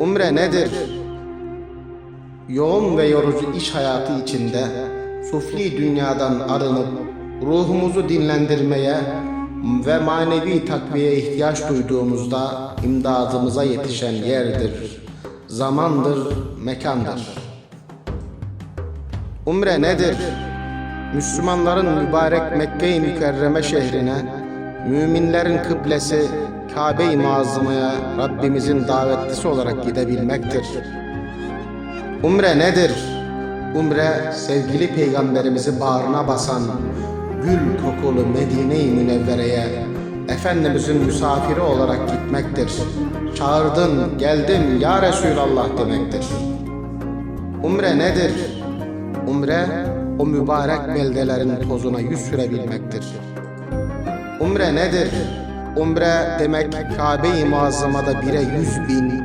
Umre nedir? Yoğun ve yorucu iş hayatı içinde sufli dünyadan arınıp ruhumuzu dinlendirmeye ve manevi takviye ihtiyaç duyduğumuzda imdadımıza yetişen yerdir, zamandır, mekandır. Umre nedir? Müslümanların mübarek Mekke-i Mükerreme şehrine, müminlerin kıblesi Kabe-i Muazzama'ya Rabbimizin davetlisi olarak gidebilmektir. Umre nedir? Umre sevgili peygamberimizi bağrına basan gül kokulu Medine-i Münevvere'ye Efendimizin misafiri olarak gitmektir. Çağırdın, geldim ya Resulallah demektir. Umre nedir? Umre o mübarek beldelerin tozuna yüz sürebilmektir. Umre nedir? Umre demek Kabe-i Muazzama'da bire yüz bin,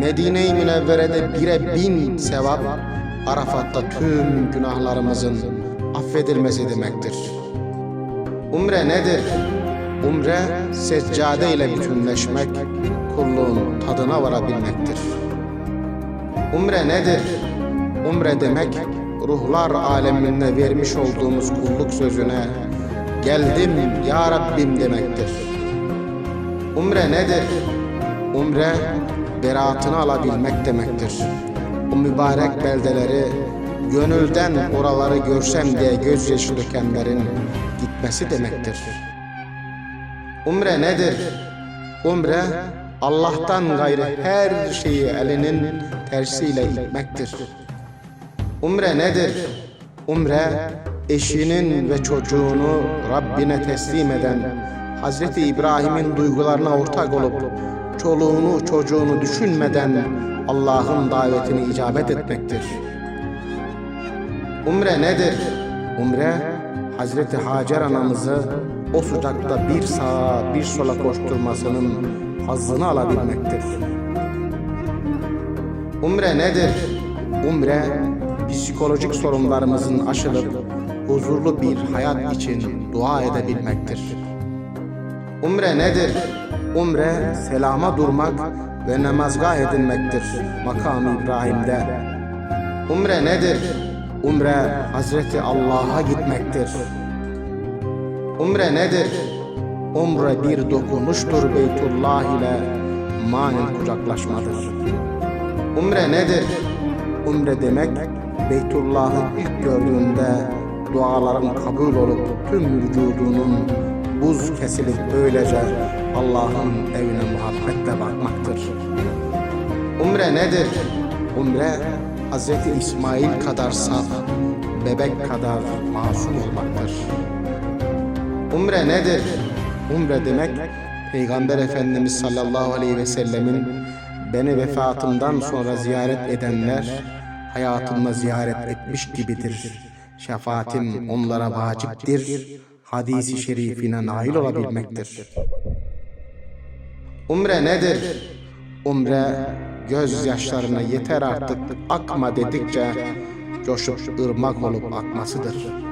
Medine-i Münevvere'de bire bin sevap, Arafat'ta tüm günahlarımızın affedilmesi demektir. Umre nedir? Umre seccade ile bütünleşmek, kulluğun tadına varabilmektir. Umre nedir? Umre demek ruhlar aleminde vermiş olduğumuz kulluk sözüne geldim ya Rabbim demektir. Umre nedir? Umre beraatını alabilmek demektir. O mübarek beldeleri gönülden oraları görsem diye gözyaşı dökenlerin gitmesi demektir. Umre nedir? Umre Allah'tan gayrı her şeyi elinin tersiyle itmektir. Umre nedir? Umre eşinin ve çocuğunu Rabbine teslim eden Hazreti İbrahim'in duygularına ortak olup çoluğunu çocuğunu düşünmeden Allah'ın davetini icabet etmektir. Umre nedir? Umre Hazreti Hacer anamızı o sıcakta bir sağa bir sola koşturmasının hazzını alabilmektir. Umre nedir? Umre psikolojik sorunlarımızın aşılıp huzurlu bir hayat için dua edebilmektir. Umre nedir? Umre selama durmak ve namazgah edinmektir makam İbrahim'de. Umre nedir? Umre Hazreti Allah'a gitmektir. Umre nedir? Umre bir dokunuştur Beytullah ile manen kucaklaşmadır. Umre nedir? Umre demek Beytullah'ı ilk gördüğünde duaların kabul olup tüm vücudunun buz kesilip böylece Allah'ın evine muhabbetle bakmaktır. Umre nedir? Umre Hz. İsmail kadar saf, bebek kadar masum olmaktır. Umre nedir? Umre demek Peygamber Efendimiz sallallahu aleyhi ve sellemin beni vefatımdan sonra ziyaret edenler hayatımda ziyaret etmiş gibidir. Şefaatim onlara vaciptir. Hadisi şerifine nail olabilmektir. Umre nedir? Umre gözyaşlarına yeter artık akma dedikçe coşup ırmak olup akmasıdır.